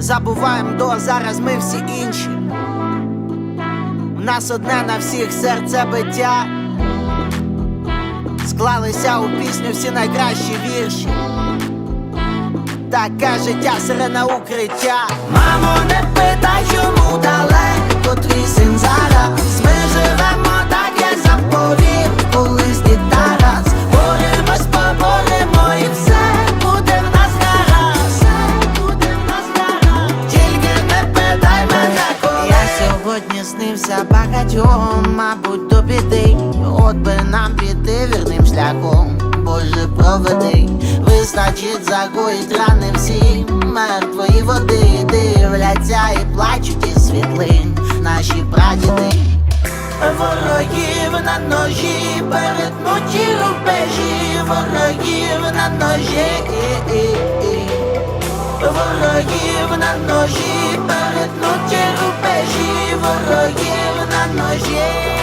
забуваємо до зараз ми всі інші. У нас одне на всіх серце биття, Склалися у пісню всі найкращі вірші. Таке життя сирена укриття. Мамо, не питай, чому сьогодні снився багатьом, мабуть, до біди. От би нам піти вірним шляхом. Боже, проведи, вистачить загоїть рани всі мертвої води дивляться і плачуть із світлин наші прадіди. Ворогів на ножі, перетнуті рубежі, ворогів на ножі, ворогів на ножі, перетнуті рубежі, ворогів на ножі.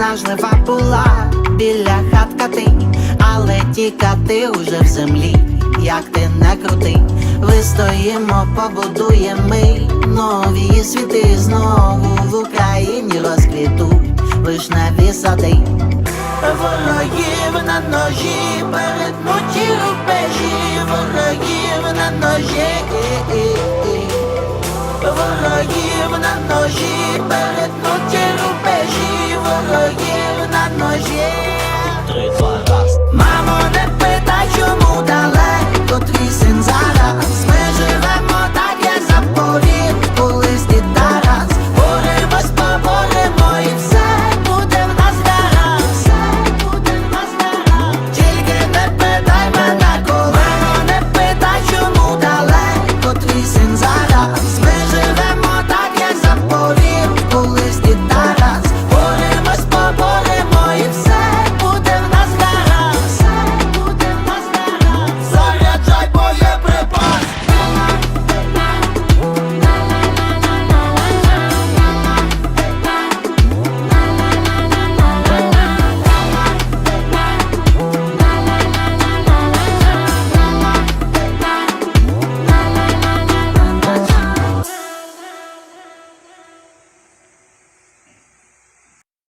Весна виснажлива була біля хатка ти, але ті кати уже в землі, як ти не крути, вистоїмо, побудуємо ми нові світи знову в Україні розквітуть вишневі сади. Ворогів на ножі, перетнуті рубежі, ворогів на ножі. Ворогів на ножі,